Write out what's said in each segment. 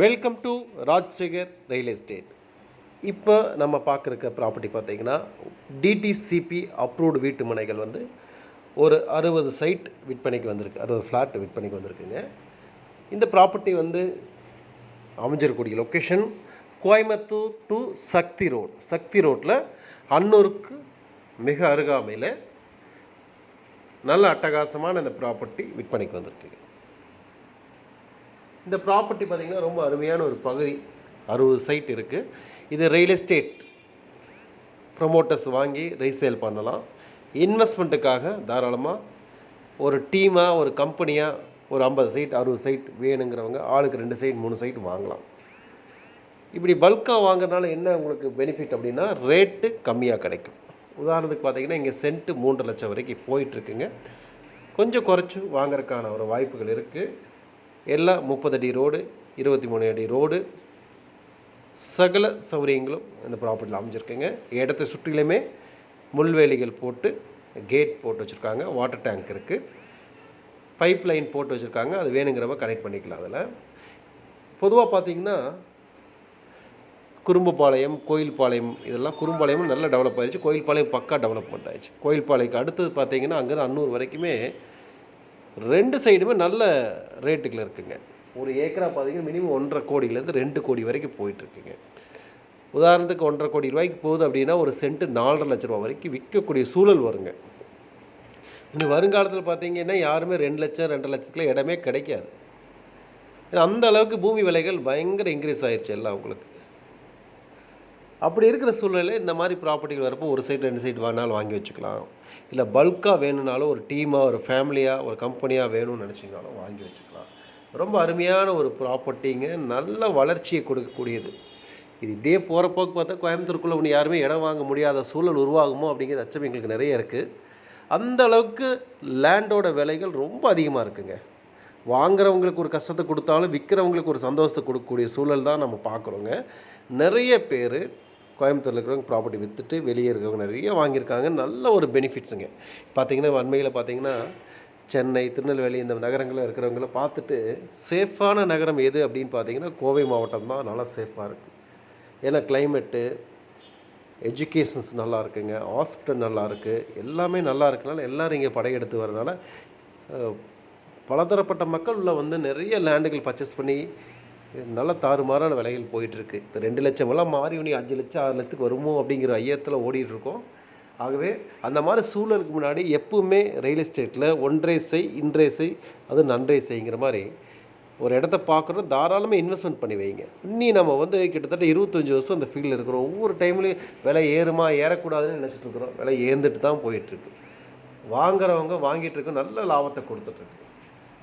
Welcome to Rajsekar real estate இப்போ நம்ம பார்க்குறக்க ப்ராப்பர்ட்டி பார்த்தீங்கன்னா டிடிசிபி அப்ரூவ்டு வீட்டு மனைகள் வந்து ஒரு அறுபது சைட் விற்பனைக்கு வந்திருக்கு. அறுபது ஃப்ளாட் விற்பனைக்கு வந்திருக்குங்க. இந்த ப்ராப்பர்ட்டி வந்து அமைஞ்சிருக்கக்கூடிய location Coimbatore to Sakthi road Sakthi ரோட்டில் அன்னூருக்கு மிக அருகாமையில் நல்ல அட்டகாசமான இந்த ப்ராப்பர்ட்டி விற்பனைக்கு வந்திருக்குங்க. இந்த ப்ராப்பர்ட்டி பார்த்திங்கன்னா ரொம்ப அருமையான ஒரு பகுதி. அறுபது சைட் இருக்குது இது ரியல் எஸ்டேட் ப்ரொமோட்டர்ஸ் வாங்கி ரீசேல் பண்ணலாம். இன்வெஸ்ட்மெண்ட்டுக்காக தாராளமாக ஒரு டீமாக ஒரு கம்பெனியாக ஒரு ஐம்பது சைட் அறுபது சைட் வேணுங்கிறவங்க ஆளுக்கு ரெண்டு சைட் மூணு சைட் வாங்கலாம். இப்படி பல்காக வாங்குறதுனால என்ன உங்களுக்கு பெனிஃபிட் அப்படின்னா ரேட்டு கம்மியாக கிடைக்கும். உதாரணத்துக்கு பார்த்தீங்கன்னா இங்கே சென்ட்டு மூன்று லட்சம் வரைக்கும் போயிட்டுருக்குங்க கொஞ்சம் குறைச்சி வாங்குறதுக்கான ஒரு வாய்ப்புகள் இருக்குது எல்லாம் முப்பது அடி ரோடு இருபத்தி மூணு அடி ரோடு சகல சௌகரியங்களும் இந்த ப்ராப்பர்ட்டியில் அமைஞ்சிருக்குங்க. இடத்தை சுற்றிலுமே முள்வேலிகள் போட்டு கேட் போட்டு வச்சுருக்காங்க வாட்டர் டேங்க் இருக்குது பைப் லைன் போட்டு வச்சுருக்காங்க அது வேணுங்கிறவங்க கனெக்ட் பண்ணிக்கலாம் அதில். பொதுவாக பார்த்தீங்கன்னா குறும்புப்பாளையம் கோயில்பாளையம் இதெல்லாம் குறும்பாளையம் நல்ல டெவலப் ஆயிடுச்சு கோயில்பாளையம் பக்கா டெவலப்மெண்ட் ஆயிடுச்சு கோயில்பாளையக்கு அடுத்தது பார்த்தீங்கன்னா அங்கேருந்து அன்னூர் வரைக்குமே ரெண்டு சைடுமே நல்ல ரேட்டுகள் இருக்குங்க. ஒரு ஏக்கரா பார்த்தீங்கன்னா மினிமம் ஒன்றரை கோடியிலேருந்து ரெண்டு கோடி வரைக்கும் போயிட்டுருக்குங்க. உதாரணத்துக்கு ஒன்றரை கோடி ரூபாய்க்கு போகுது அப்படின்னா ஒரு சென்ட்டு நாலரை லட்ச ரூபா வரைக்கும் விற்கக்கூடிய சூழல் வருங்க. இன்னும் வருங்காலத்தில் பார்த்தீங்கன்னா யாருமே ரெண்டு லட்சம் ரெண்டரை லட்சத்துக்குள்ள இடமே கிடைக்காது. ஏன்னா அந்த அளவுக்கு பூமி விலைகள் பயங்கர இன்க்ரீஸ் ஆயிடுச்சு எல்லாம் உங்களுக்கு. அப்படி இருக்கிற சூழ்நிலையில் இந்த மாதிரி ப்ராப்பர்ட்டிகள் வரப்போ ஒரு சைட் ரெண்டு சைடு வேணாலும் வாங்கி வச்சுக்கலாம். இல்லை பல்காக வேணும்னாலும் ஒரு டீமாக ஒரு ஃபேமிலியாக ஒரு கம்பெனியாக வேணும்னு நினச்சிங்கனாலும் வாங்கி வச்சுக்கலாம். ரொம்ப அருமையான ஒரு ப்ராப்பர்ட்டிங்க நல்ல வளர்ச்சியை கொடுக்கக்கூடியது. இது இப்படியே போகிற போக்கு பார்த்தா கோயம்புத்தூருக்குள்ளே ஒன்று யாருமே இடம் வாங்க முடியாத சூழல் உருவாகுமோ அப்படிங்கிற அச்சம் எங்களுக்கு நிறைய இருக்குது அந்த அளவுக்கு லேண்டோட விலைகள் ரொம்ப அதிகமாக இருக்குங்க. வாங்குறவங்களுக்கு ஒரு கஷ்டத்தை கொடுத்தாலும் விற்கிறவங்களுக்கு ஒரு சந்தோஷத்தை கொடுக்கக்கூடிய சூழல் தான் நம்ம பார்க்குறோங்க. நிறைய பேர் கோயம்புத்தூரில் இருக்கிறவங்க ப்ராப்பர்ட்டி விற்றுட்டு வெளியே இருக்கிறவங்க நிறைய வாங்கியிருக்காங்க. நல்ல ஒரு பெனிஃபிட்ஸுங்க பார்த்தீங்கன்னா அண்மையில் பார்த்தீங்கன்னா சென்னை திருநெல்வேலி இந்த நகரங்களில் இருக்கிறவங்கள பார்த்துட்டு சேஃபான நகரம் எது அப்படின்னு பார்த்தீங்கன்னா கோவை மாவட்டம் தான் நல்லா சேஃபாக இருக்குது ஏன்னா கிளைமேட்டு எஜுகேஷன்ஸ் நல்லா இருக்குங்க. ஹாஸ்பிட்டல் நல்லா இருக்குது எல்லாமே நல்லா இருக்கனால எல்லோரும் இங்கே படையெடுத்து வரனால பலதரப்பட்ட மக்கள் உள்ள வந்து நிறைய லேண்டுகள் பர்ச்சேஸ் பண்ணி நல்ல தாறுமாறான விலைகள் போயிட்டுருக்கு. இப்போ ரெண்டு லட்சம் எல்லாம் மாறி உனி அஞ்சு லட்சம் ஆறு லட்சத்துக்கு வருமோ அப்படிங்கிற ஐயத்தில் ஓடிட்டுருக்கோம். ஆகவே அந்த மாதிரி சூழலுக்கு முன்னாடி எப்பவுமே ரியல் எஸ்டேட்டில் ஒன்றே செய் இன்றே செய் அது நன்றே செய்ங்கிற மாதிரி ஒரு இடத்த பார்க்குறோம் தாராளமாக இன்வெஸ்ட்மெண்ட் பண்ணி வைங்க. இன்னி நம்ம வந்து கிட்டத்தட்ட இருபத்தஞ்சி வருஷம் அந்த ஃபீல்டில் இருக்கிறோம். ஒவ்வொரு டைம்லையும் விலை ஏறுமா ஏறக்கூடாதுன்னு நினச்சிட்டு இருக்கிறோம் விலை ஏந்துட்டு தான் போயிட்டுருக்கு. வாங்குறவங்க வாங்கிட்டு இருக்க நல்ல லாபத்தை கொடுத்துட்ருக்கு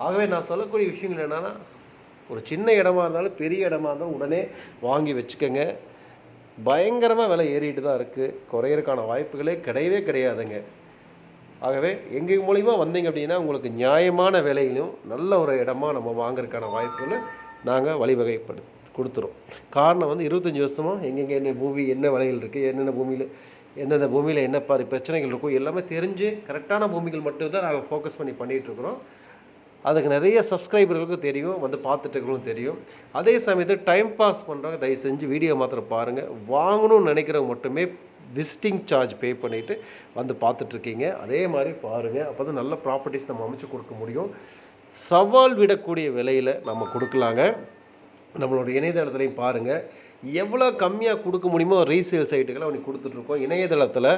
ஆகவே நான் சொல்லக்கூடிய விஷயங்கள் என்னென்னா ஒரு சின்ன இடமா இருந்தாலும் பெரிய இடமா இருந்தாலும் உடனே வாங்கி வச்சுக்கோங்க. பயங்கரமாக விலை ஏறிட்டு தான் இருக்குது குறையிறதுக்கான வாய்ப்புகளே கிடையவே கிடையாதுங்க. ஆகவே எங்கள் மூலிமா வந்தீங்க அப்படின்னா உங்களுக்கு நியாயமான விலையிலும் நல்ல ஒரு இடமா நம்ம வாங்குறதுக்கான வாய்ப்புகளை நாங்கள் வழிவகைப்படு கொடுத்துரும் காரணம் வந்து இருபத்தஞ்சி வருஷமாக எங்கெங்கே என்ன பூமி என்ன விலைகள் இருக்குது என்னென்ன பூமியில் எந்தெந்த பூமியில் என்ன பாதி பிரச்சனைகள் இருக்கோ எல்லாமே தெரிஞ்சு கரெக்டான பூமிகள் மட்டும்தான் நாங்கள் ஃபோக்கஸ் பண்ணி பண்ணிகிட்ருக்குறோம் அதுக்கு நிறைய சப்ஸ்கிரைபர்களுக்கும் தெரியும் வந்து பார்த்துட்டு தெரியும். அதே சமயத்தில் டைம் பாஸ் பண்ணுறவங்க தயவு செஞ்சு வீடியோ மாத்திரம் பாருங்கள் வாங்கணும்னு நினைக்கிறவங்க மட்டுமே விசிட்டிங் சார்ஜ் பே பண்ணிவிட்டு வந்து பார்த்துட்ருக்கீங்க அதே மாதிரி பாருங்கள் அப்போ தான் நல்ல ப்ராப்பர்ட்டிஸ் நம்ம அமைச்சு கொடுக்க முடியும். சவால் விடக்கூடிய விலையில் நம்ம கொடுக்கலாங்க. நம்மளோட இணையதளத்துலையும் பாருங்கள் எவ்வளோ கம்மியாக கொடுக்க முடியுமோ ரீசேல் சைட்டுகளை அவனுக்கு கொடுத்துட்ருக்கோம் இணையதளத்தில்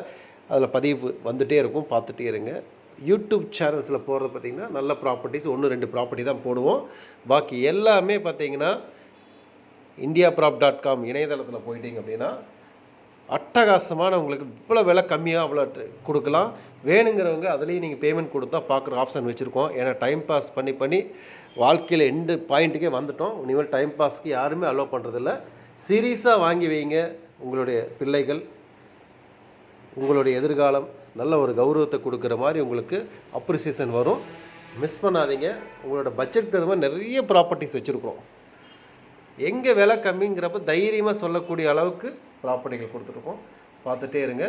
அதில் பதிவு வந்துகிட்டே இருக்கும். பார்த்துட்டே இருங்க. யூடியூப் சேனல்ஸில் போகிறது பார்த்திங்கன்னா நல்ல ப்ராப்பர்ட்டிஸ் ஒன்று ரெண்டு ப்ராப்பர்ட்டி தான் போடுவோம். பாக்கி எல்லாமே பார்த்தீங்கன்னா இந்தியா ப்ராப் டாட் காம் இணையதளத்தில் போயிட்டீங்க அப்படின்னா அட்டகாசமான உங்களுக்கு இவ்வளோ விலை கம்மியாக அவ்வளோ கொடுக்கலாம். வேணுங்கிறவங்க அதுலேயும் நீங்கள் பேமெண்ட் கொடுத்தா பார்க்குற ஆப்ஷன் வச்சுருக்கோம். ஏன்னா டைம் பாஸ் பண்ணி பண்ணி வாழ்க்கையில் எண்டு பாயிண்ட்டுக்கே வந்துட்டோம். இனிமேல் டைம் பாஸ்க்கு யாருமே அலோவ் பண்ணுறதில்ல சீரியஸாக வாங்கி வைங்க உங்களுடைய பிள்ளைகள். உங்களுடைய எதிர்காலம் நல்ல ஒரு கௌரவத்தை கொடுக்குற மாதிரி உங்களுக்கு அப்ரிசியேஷன் வரும். மிஸ் பண்ணாதீங்க. உங்களோட பட்ஜெட் தகுந்த மாதிரி நிறைய ப்ராப்பர்ட்டிஸ் வச்சுருக்கோம் எங்கே விலை கம்மிங்கிறப்ப தைரியமாக சொல்லக்கூடிய அளவுக்கு ப்ராப்பர்ட்டிகள் கொடுத்துருக்கோம். பார்த்துட்டே இருங்க.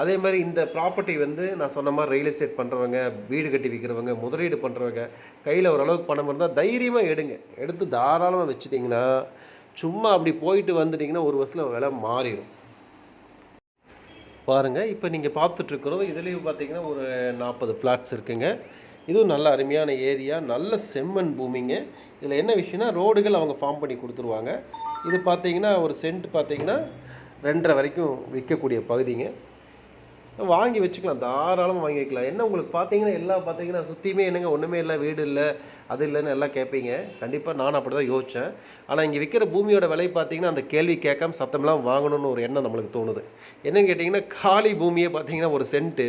அதே மாதிரி இந்த ப்ராப்பர்ட்டி வந்து நான் சொன்ன மாதிரி ரியல் எஸ்டேட் பண்ணுறவங்க வீடு கட்டி விற்கிறவங்க முதலீடு பண்ணுறவங்க கையில் ஓரளவுக்கு பணம் இருந்தால் தைரியமாக எடுங்க. எடுத்து தாராளமாக வச்சுட்டிங்கன்னா சும்மா அப்படி போயிட்டு வந்துட்டிங்கன்னா ஒரு வருஷத்தில் விலை மாறிடும். பாருங்கள் இப்போ நீங்கள் பார்த்துட்ருக்குறோம். இதுலேயும் பார்த்தீங்கன்னா ஒரு நாற்பது ஃப்ளாட்ஸ் இருக்குங்க. இதுவும் நல்ல அருமையான ஏரியா நல்ல செம்மண் பூமிங்க. இதில் என்ன விஷயம்னா ரோடுகள் அவங்க ஃபார்ம் பண்ணி கொடுத்துருவாங்க. இது பார்த்தீங்கன்னா ஒரு சென்ட் பார்த்தீங்கன்னா ரெண்டரை வரைக்கும் விற்கக்கூடிய பகுதிங்க. வாங்கி வச்சுக்கலாம் தாராளமாக வாங்கி வைக்கலாம். என்ன உங்களுக்கு பார்த்தீங்கன்னா எல்லாம் பார்த்தீங்கன்னா சுற்றியுமே என்னங்க ஒன்றுமே இல்லை வீடு இல்லை அது இல்லைன்னு எல்லாம் கேட்பீங்க. கண்டிப்பாக நான் அப்படி தான் யோசித்தேன் ஆனால் இங்கே விற்கிற பூமியோட விலை பார்த்தீங்கன்னா அந்த கேள்வி கேட்காம சத்தம்லாம் வாங்கணும்னு ஒரு எண்ணம் நம்மளுக்கு தோணுது. என்னன்னு கேட்டிங்கன்னா காலி பூமியை பார்த்தீங்கன்னா ஒரு சென்ட்டு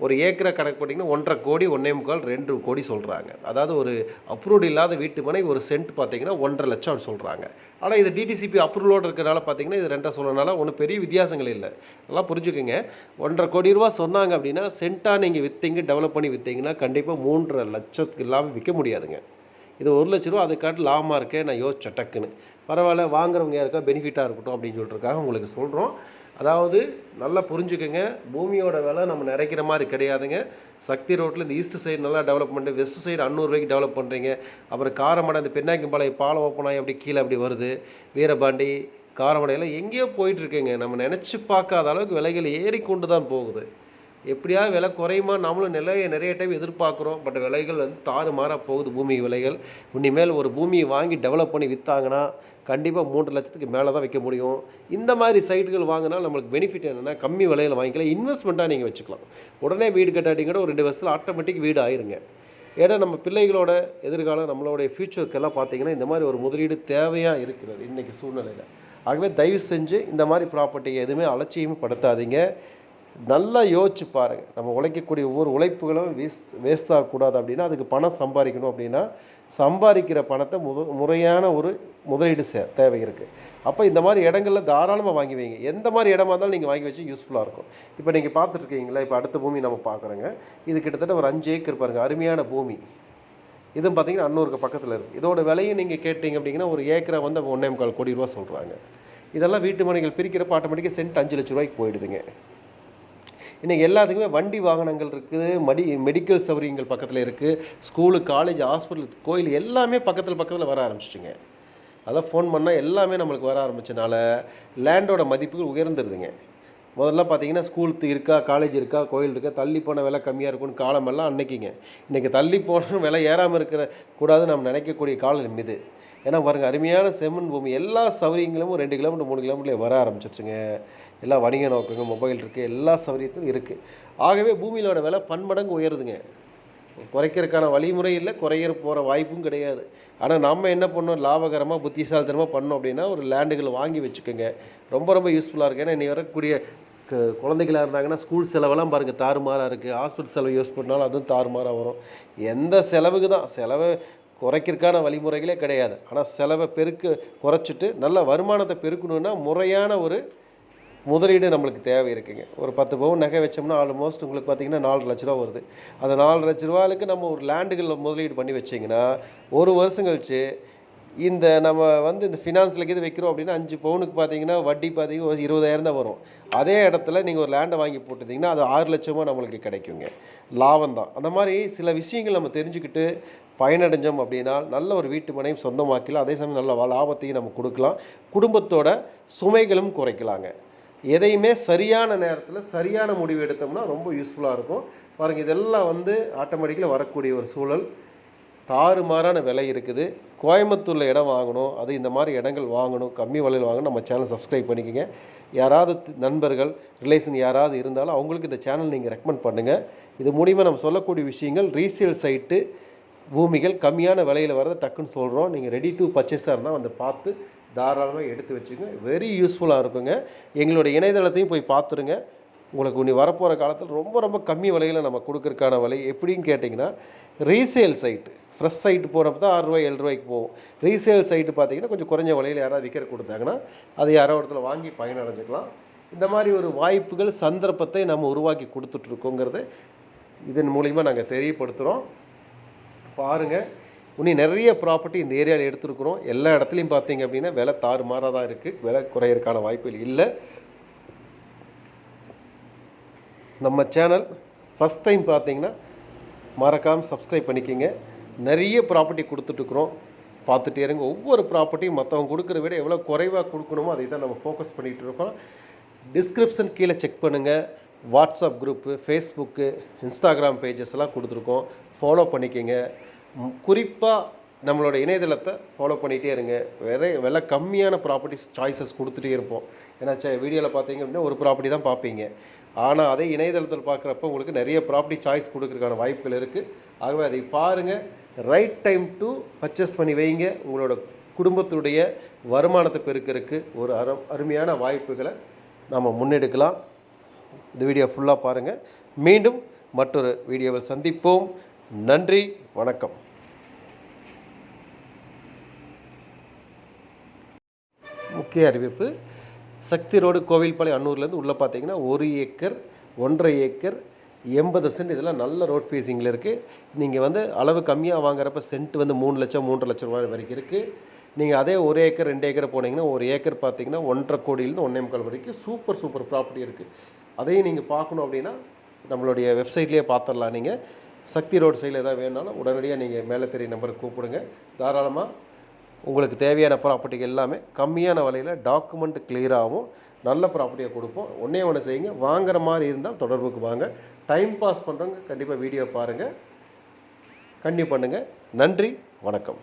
ஒரு ஏக்கரை கணக்கு போட்டிங்கன்னா ஒன்றரை கோடி ஒன்றே முக்கால் ரெண்டு கோடி சொல்கிறாங்க அதாவது ஒரு அப்ரூவ்டு இல்லாத வீட்டு மனை ஒரு சென்ட் பார்த்தீங்கன்னா ஒன்றரை லட்சம் சொல்கிறாங்க ஆனால் இது டிடிசிபி அப்ரூவலோடு இருக்கிறனால பார்த்தீங்கன்னா இது ரெண்டாக சொல்கிறனால ஒன்றும் பெரிய வித்தியாசங்கள் இல்லை. நல்லா புரிஞ்சுக்கோங்க. ஒன்றரை கோடி ரூபா சொன்னாங்க அப்படின்னா சென்ட்டாக நீங்கள் விற்றீங்க டெவலப் பண்ணி விற்றீங்கன்னா கண்டிப்பாக மூன்றரை லட்சத்துக்கு இல்லாமல் விற்க முடியாதுங்க. இது ஒரு லட்ச ரூபா அதுக்காட்டு லாபமாக இருக்கே நான் யோசிச்ச டக்குன்னு. பரவாயில்ல வாங்குறவங்க யாருக்கா பெனிஃபிட்டாக இருக்கட்டும் அப்படின்னு சொல்லிட்டுருக்காங்க உங்களுக்கு சொல்கிறோம் அதாவது நல்லா புரிஞ்சுக்கோங்க. பூமியோட விலை நம்ம நினைக்கிற மாதிரி கிடையாதுங்க. சக்தி ரோட்டில் இந்த ஈஸ்ட் சைடு நல்லா டெவலப்மெண்ட் வெஸ்ட் சைடு அன்னூறுரூவாய்க்கு டெவலப் பண்ணுறீங்க அப்புறம் காரமடை இந்த பெண்ணாக்கிம்பாளையம் பாலம் ஓப்பன் ஆகி அப்படி கீழே அப்படி வருது. வீரபாண்டி காரமடையெல்லாம் எங்கேயோ போயிட்டுருக்கேங்க நம்ம நினச்சி பார்க்காத அளவுக்கு விலைகள் ஏறிக்கொண்டு தான் போகுது. எப்படியாவது விலை குறையுமா? நம்மளும் நிலையை நிறைய டைம் எதிர்பார்க்குறோம். பட் விலைகள் வந்து தாறு தாறுமாறாக போகுது பூமி விலைகள். இனிமேல் ஒரு பூமியை வாங்கி டெவலப் பண்ணி விற்றாங்கன்னா கண்டிப்பாக மூன்று லட்சத்துக்கு மேலே தான் வைக்க முடியும். இந்த மாதிரி சைட்டுகள் வாங்கினா நம்மளுக்கு பெனிஃபிட் என்னென்னா கம்மி விலையில் வாங்கிக்கலாம். இன்வெஸ்ட்மெண்ட்டாக நீங்கள் வச்சுக்கலாம். உடனே வீடு கட்டாட்டிங்கன்னா ஒரு ரெண்டு வருஷத்தில் ஆட்டோமேட்டிக் வீடு ஆயிருங்க. ஏன்னா நம்ம பிள்ளைகளோட எதிர்காலம் நம்மளுடைய ஃப்யூச்சருக்கெல்லாம் பார்த்தீங்கன்னா இந்த மாதிரி ஒரு முதலீடு தேவையாக இருக்கிறது இன்றைக்கி சூழ்நிலையில். ஆகவே தயவு செஞ்சு இந்த மாதிரி ப்ராப்பர்ட்டியை எதுவுமே அலட்சியமும் படுத்தாதீங்க. நல்லா யோசிச்சு பாருங்கள் நம்ம உழைக்கக்கூடிய ஒவ்வொரு உழைப்புகளும் வேஸ்ட் வேஸ்ட் ஆகக்கூடாது அப்படின்னா அதுக்கு பணம் சம்பாதிக்கணும் அப்படின்னா சம்பாதிக்கிற பணத்தை முத முறையான ஒரு முதலீடு சே தேவை இருக்குது அப்போ இந்த மாதிரி இடங்களில் தாராளமாக வாங்கி வைங்க. எந்த மாதிரி இடமா இருந்தாலும் நீங்கள் வாங்கி வச்சு யூஸ்ஃபுல்லாக இருக்கும். இப்போ நீங்கள் பார்த்துட்ருக்கீங்களா? இப்போ அடுத்த பூமி நம்ம பார்க்குறோங்க. இது கிட்டத்தட்ட ஒரு அஞ்சு ஏக்கர் பாருங்கள் அருமையான பூமி. இதுவும் பார்த்தீங்கன்னா அன்னூருக்கு பக்கத்தில் இருக்குது இதோட விலையும் நீங்கள் கேட்டிங்க அப்படிங்கன்னா ஒரு ஏக்கரை வந்து ஒன்றே முக்கால் கோடி ரூபா சொல்கிறாங்க இதெல்லாம் வீட்டு மனைகள் பிரிக்கிறப்ப ஆட்டோமேட்டிக்காக சென்ட் அஞ்சு லட்ச ரூபாய்க்கு போயிடுதுங்க. இன்றைக்கி எல்லாத்துக்குமே வண்டி வாகனங்கள் இருக்குது மடி மெடிக்கல் சௌகரியங்கள் பக்கத்தில் இருக்குது ஸ்கூலு காலேஜ் ஹாஸ்பிட்டல் கோயில் எல்லாமே பக்கத்தில் பக்கத்தில் வர ஆரம்பிச்சிட்டுங்க அதெல்லாம் ஃபோன் பண்ணால் எல்லாமே நம்மளுக்கு வர ஆரம்பிச்சனால லேண்டோட மதிப்புகள் உயர்ந்துருதுங்க. முதல்ல பார்த்தீங்கன்னா ஸ்கூல் இருக்கா காலேஜ் இருக்கா கோயில் இருக்கா தள்ளி போன விலை கம்மியாக இருக்கும்னு காலமெல்லாம் அன்னைக்குங்க. இன்றைக்கி தள்ளி போன விலை ஏறாமல் இருக்கிற கூடாது நம்ம நினைக்கக்கூடிய காலம் இது. ஏன்னா பாருங்கள் அருமையான செம்மண் பூமி. எல்லா சௌகரியங்களும் ரெண்டு கிலோமீட்டர் மூணு கிலோமீட்டர்ல வர ஆரம்பிச்சிருச்சுங்க. எல்லா வணிக நோக்கங்க மொபைல் இருக்குது எல்லா சௌகரியத்தும் இருக்குது ஆகவே பூமியிலோட விலை பன்மடங்கு உயருதுங்க. குறைக்கிறதுக்கான வழிமுறை இல்லை குறையிற போகிற வாய்ப்பும் கிடையாது. ஆனால் நம்ம என்ன பண்ணோம்? லாபகரமாக புத்திசாலித்தனமாக பண்ணோம் அப்படின்னா ஒரு லேண்டுகளை வாங்கி வச்சுக்கோங்க. ரொம்ப ரொம்ப யூஸ்ஃபுல்லாக இருக்குது ஏன்னா இனி வரக்கூடிய குழந்தைகளாக இருந்தாங்கன்னா ஸ்கூல் செலவெல்லாம் பாருங்கள் தாறுமாறாக இருக்குது ஹாஸ்பிட்டல் செலவு யூஸ் பண்ணாலும் அதுவும் தாறுமாறாக வரும். எந்த செலவுக்கு தான் செலவை குறைக்கிறதுக்கான வழிமுறைகளே கிடையாது. ஆனால் செலவை பெருக்க குறைச்சிட்டு நல்ல வருமானத்தை பெருக்கணுன்னா முறையான ஒரு முதலீடு நம்மளுக்கு தேவை இருக்குங்க. ஒரு பத்து பவுன் நகை வச்சோம்னா ஆல்மோஸ்ட் உங்களுக்கு பார்த்தீங்கன்னா நாலு லட்ச ரூபா வருது. அந்த நாலு லட்ச ரூபாய்க்கு நம்ம ஒரு லேண்டுகளில் முதலீடு பண்ணி வச்சிங்கன்னா ஒரு வருஷம் கழிச்சு இந்த நம்ம வந்து இந்த ஃபினான்ஸில் இது வைக்கிறோம் அப்படின்னா அஞ்சு பவுனுக்கு பார்த்தீங்கன்னா வட்டி பார்த்தீங்கன்னா ஒரு இருபதாயிரம் தான் வரும். அதே இடத்துல நீங்கள் ஒரு லேண்டை வாங்கி போட்டுட்டிங்கன்னா அது ஆறு லட்சமாக நம்மளுக்கு கிடைக்குங்க. லாபம் தான். அந்த மாதிரி சில விஷயங்கள் நம்ம தெரிஞ்சுக்கிட்டு பயனடைஞ்சோம் அப்படின்னா நல்ல ஒரு வீட்டு மனையும் சொந்தமாக்கலாம் அதே சமயம் நல்ல லாபத்தையும் நம்ம கொடுக்கலாம். குடும்பத்தோட சுமைகளும் குறைக்கலாங்க. எதையுமே சரியான நேரத்தில் சரியான முடிவு எடுத்தோம்னா ரொம்ப யூஸ்ஃபுல்லாக இருக்கும். பாருங்கள் இதெல்லாம் வந்து ஆட்டோமேட்டிக்கலாக வரக்கூடிய ஒரு சூழல். தாறுமாறான விலை இருக்குது. கோயம்புத்தூரில் இடம் வாங்கணும். அது இந்த மாதிரி இடங்கள் வாங்கணும். கம்மி விலையில் வாங்கணும். நம்ம சேனல் சப்ஸ்கிரைப் பண்ணிக்கோங்க. யாராவது நண்பர்கள் ரிலேஷன் யாராவது இருந்தாலும் அவங்களுக்கு இந்த சேனல் நீங்கள் ரெக்கமெண்ட் பண்ணுங்கள் இது மூலிமா நம்ம சொல்லக்கூடிய விஷயங்கள் ரீசேல் சைட்டு பூமிகள் கம்மியான விலையில் வரதை டக்குன்னு சொல்கிறோம் நீங்கள் ரெடி டு பர்ச்சேஸாக இருந்தால் வந்து பார்த்து தாராளமாக எடுத்து வச்சுங்க வெரி யூஸ்ஃபுல்லாக இருக்குங்க. எங்களுடைய இணையதளத்தையும் போய் பார்த்துருங்க. உங்களுக்கு இனி வரப்போகிற காலத்தில் ரொம்ப ரொம்ப கம்மி விலையில் நம்ம கொடுக்குறக்கான விலை எப்படின்னு கேட்டிங்கன்னா ரீசேல் சைட்டு ஃப்ரெஷ் சைட்டு போகிறப்ப தான் ஆறு ஏழு ரூபாய்க்கு போகும். ரீசேல் சைட்டு பார்த்தீங்கன்னா கொஞ்சம் குறைஞ்ச விலையில் யாராவது விற்கிற கொடுத்தாங்கன்னா அது யாரோ இடத்துல வாங்கி பயனடைஞ்சிக்கலாம். இந்த மாதிரி ஒரு வாய்ப்புகள் சந்தர்ப்பத்தை நம்ம உருவாக்கி கொடுத்துட்ருக்கோங்கிறத இதன் மூலிமா நாங்கள் தெரியப்படுத்துகிறோம் பாருங்கள் இன்னும் நிறைய ப்ராப்பர்ட்டி இந்த ஏரியாவில் எடுத்துருக்குறோம். எல்லா இடத்துலையும் பார்த்தீங்க அப்படின்னா விலை தாறுமாறாக தான் இருக்குது விலை குறையிறதுக்கான வாய்ப்புகள் இல்லை. நம்ம சேனல் ஃபஸ்ட் டைம் பார்த்தீங்கன்னா மறக்காமல் சப்ஸ்கிரைப் பண்ணிக்கோங்க. நிறைய ப்ராப்பர்ட்டி கொடுத்துட்ருக்குறோம் பார்த்துட்டே இருங்க. ஒவ்வொரு ப்ராப்பர்ட்டியும் மற்றவங்க கொடுக்குற விட எவ்வளோ குறைவாக கொடுக்கணுமோ அதை தான் நம்ம ஃபோக்கஸ் பண்ணிகிட்டு இருக்கோம். டிஸ்கிரிப்ஷன் கீழே செக் பண்ணுங்கள் WhatsApp group Facebook Instagram pages எல்லாம் கொடுத்துருக்கோம். ஃபாலோ பண்ணிக்கோங்க. குறிப்பாக நம்மளோட இணையதளத்தை ஃபாலோ பண்ணிகிட்டே இருங்க. வேறு விலை கம்மியான ப்ராப்பர்ட்டிஸ் சாய்ஸஸ் கொடுத்துட்டே இருப்போம். ஏன்னா வீடியோவில் பார்த்தீங்க அப்படின்னா ஒரு ப்ராப்பர்ட்டி தான் பார்ப்பீங்க. ஆனால் அதே இணையதளத்தில் பார்க்குறப்ப உங்களுக்கு நிறைய ப்ராப்பர்ட்டி சாய்ஸ் கொடுக்கறதுக்கான வாய்ப்புகள் இருக்குது ஆகவே அதை பாருங்கள் ரைட் டைம் டு பர்ச்சேஸ் பண்ணி வைங்க. உங்களோட குடும்பத்துடைய வருமானத்தை பெருக்கிறதுக்கு ஒரு அரு அருமையான வாய்ப்புகளை நாம் முன்னெடுக்கலாம். இந்த வீடியோ ஃபுல்லாக பாருங்கள் மீண்டும் மற்றொரு வீடியோவை சந்திப்போம். நன்றி. வணக்கம். முக்கிய அறிவிப்பு. சக்தி ரோடு கோவில்பாளையம் அன்னூர்லேருந்து உள்ளே பார்த்தீங்கன்னா ஒரு ஏக்கர் ஒன்றரை ஏக்கர் எண்பது சென்ட் இதெல்லாம் நல்ல ரோட் ஃபேஸிங்கில் இருக்குது நீங்கள் வந்து அளவு கம்மியாக வாங்குறப்ப சென்ட் வந்து மூணு லட்சம் மூன்று லட்சம் ரூபாய் வரைக்கும் இருக்குது நீங்கள் அதே ஒரு ஏக்கர் ரெண்டு ஏக்கர் போனீங்கன்னா ஒரு ஏக்கர் பார்த்தீங்கன்னா ஒன்றரை கோடியிலேருந்து ஒன்றே முக்கால் வரைக்கும் சூப்பர் சூப்பர் ப்ராப்பர்ட்டி இருக்குது அதையும் நீங்கள் பார்க்கணும் அப்படின்னா நம்மளுடைய வெப்சைட்லேயே பார்த்துடலாம். நீங்கள் சக்தி ரோடு சைடில் எதாவது வேணுனாலும் உடனடியாக நீங்கள் மேலே தெரிய நம்பருக்கு கூப்பிடுங்க. தாராளமாக உங்களுக்கு தேவையான ப்ராப்பர்ட்டிகள் எல்லாமே கம்மியான விலையில் டாக்குமெண்ட் கிளியராகவும் நல்ல ப்ராப்பர்ட்டியாக கொடுப்போம். ஒன்றே ஒன்று செய்யுங்க. வாங்குற மாதிரி இருந்தால் தொடர்புக்கு வாங்க. டைம் பாஸ் பண்ணுறவங்க கண்டிப்பாக வீடியோ பாருங்கள் கண்டிப்பாக பண்ணுங்கள் நன்றி. வணக்கம்.